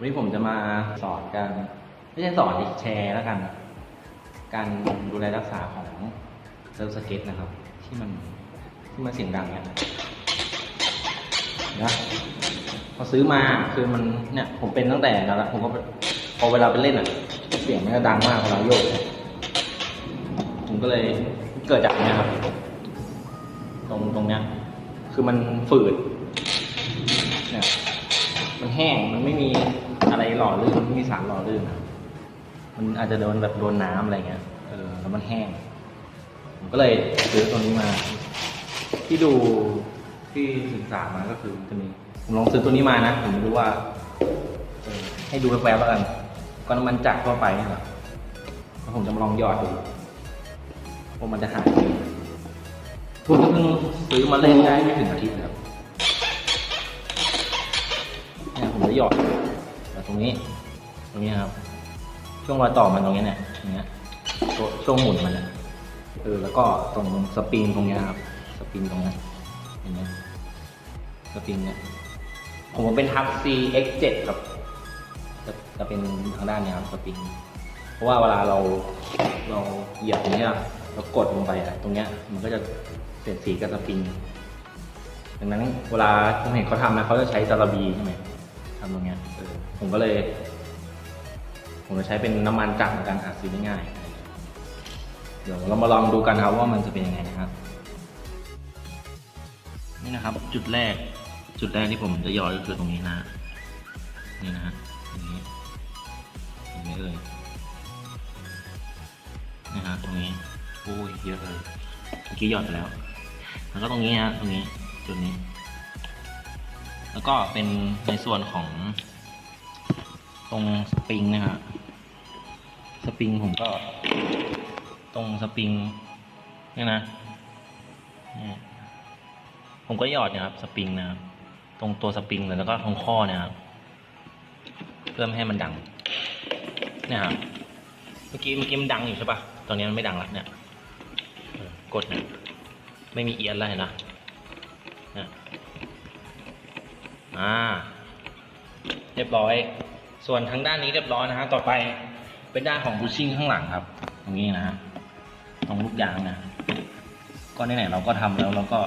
ันนี้ผมจะมาสอนกันไม่ใช่สอนดิแชร์แล้วกัน การดูแลรักษาของเซิร์ฟสเก็ตนะครับ ที่มันที่มันเสียงดังเนี่ยนะพอซื้อมาคือมันเนี่ย ผมเป็นตั้งแต่นั้นละผมก็พอเวลาไปเล่นอะ เสียงมันจะดังมากเวลาโยก ผมก็เลยเกิดจากเนี้ยครับ ตรงตรงเนี้ยคือมันฝืดเนี่ยมันแห้งมันไม่มี อะไรหล่อลื่นมีสารหล่อลื่นอะมันอาจจะโดนแบบโดนน้ำอะไรเงี้ยเออแล้วมันแห้ง ผมก็เลยซื้อตัวนี้มา ที่ดูที่ศึกษามาก็คือจะมีผมลองซื้อตัวนี้มานะผมไม่รู้ว่าเออให้ดูแวบๆแล้วกันก็น้ำมันจักรทั่วไปนี่แหละแล้วผมจะมาลองหยอดดูว่ามันจะหายไหมผมก็เพิ่งซื้อมาเล่นได้ไม่ถึงอาทิตย์นะครับเนี่ยผมจะหยอด รงนี้ ตรงนี้ครับ ช่วงรอยต่อมันตรงนี้เนี่ยอย่างเงี้ยช่วงหมุนมันเนี่ยเออแล้วก็ตรงสปริงตรงนี้ครับ สปริงตรงนี้เห็นไหมสปริงเนี่ยผมเป็นทับ CX7 ครับจะจะเป็นทางด้านนี้ครับสปริงเพราะว่าเวลาเราเราเหยียบตรงนี้ยเรากดลงไปอะตรงเนี้ยมันก็จะเปลี่ยนสีกับสปริงดังนั้นเวลาผมเห็นเขาทำนะเขาจะใช้จาระบีใช่ไหม ทำตรงเนี้ยเออผมก็เลย ผมจะใช้เป็นน้ำมันจักรในการหาซื้อได้ง่าย เดี๋ยวเรามาลองดูกันครับว่ามันจะเป็นยังไงนะครับ นี่นะครับ จุดแรก จุดแรกที่ผมจะหยอดก็คือตรงนี้นะ นี่นะฮะตรงนี้ตรงนี้เลยนี่ฮะตรงนี้โอ้ยเยอะเลยเมื่อกี้หยอดไปแล้ว แล้วก็ตรงนี้ฮะตรงนี้จุดนี้ แล้วก็เป็นในส่วนของ ตรงสปริงนะฮะสปริงผมก็ ตรงสปริงเนี่ยนะผมก็หยอดนี่ยครับ สปริงนะครับตรงตัวสปริงเลยแล้วก็ตรงข้อเนี่ยครับเพื่อไม่ให้มันดังเนี่ยครับเมื่อกี้เมื่อกี้มันดังอยู่ใช่ปะตอนนี้มันไม่ดังแล้วเนี่ยกดเนี่ยไม่มีเอียนแล้วเห็นนะนี่ อ่า เรียบร้อย ส่วนทางด้านนี้เรียบร้อยนะฮะต่อไปเป็นด้านของบูชิ่งข้างหลังครับ ตรงนี้นะฮะตรงลูกยางนะก็ไหนๆเราก็ทำแล้วเราก็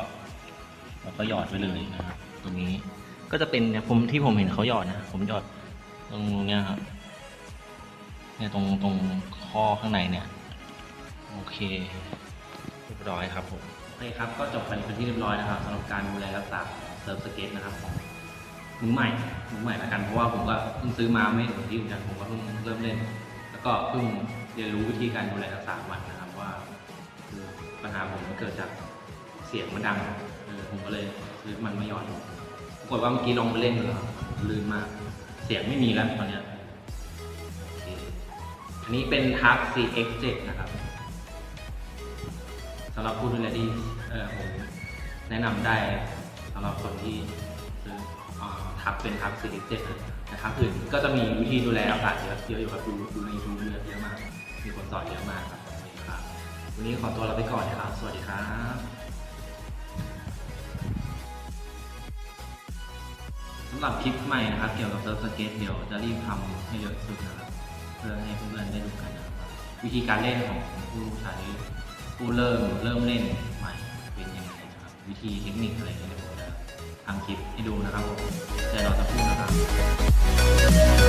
เราก็หยอดไปเลยนะครับตรงนี้ก็จะเป็นผมที่ผมเห็นเขาหยอดนะผมหยอดตรงเนี้ยครับเนี่ยตรงตรงข้อข้างในเนี่ยโอเคเรียบร้อยครับผมโอเคครับก็จบไปเป็นที่เรียบร้อยนะครับสำหรับการดูแลรักษาเซิร์ฟสเก็ตนะครับ มือใหม่มือใหม่ละกันเพราะว่าผมก็เพิ่งซื้อมาไม่ถึงที่เหมือนกันผมก็เพิ่งเริ่มเล่น แล้วก็เพิ่งเรียนรู้วิธีการดูแลรักษามันนะครับว่าคือปัญหาผมมันเกิดจากเสียงมันดังเออผมก็เลยซื้อมันมาหยอดปรากฏว่าเมื่อกี้ลองไปเล่นแล้วลื่นมากเสียงไม่มีแล้วตอนเนี้ยอันนี้เป็นทัก CX7 นะครับสำหรับผู้ดูแลที่ผมแนะนำได้สำหรับคนที่ซื้อ ทับเป็นทับซีรีส์เจ็ดนะครับอื่นก็จะมีวิธีดูแลอากาศเยอะเยอะอยู่ครับดูดูในยูทูบเยอะเยอะมาก มีคนสอนเยอะมากครับวันนี้ครับ วันนี้ขอตัวลาไปก่อนนะครับ สวัสดีครับสำหรับคลิปใหม่นะครับ เกี่ยวกับเซิร์ฟสเก็ตเดี๋ยวจะรีบทำให้เยอะที่สุดนะครับ เพื่อให้เพื่อนๆได้ดูกันนะครับวิธีการเล่นของผู้ใช้ผู้เริ่มเริ่มเล่นใหม่เป็นยังไงนะครับ วิธีเทคนิคอะไรเนี่ยเดี๋ยวผมจะ ทำคลิปให้ดูนะครับผมเดี๋ยวเราจะพูดนะครับ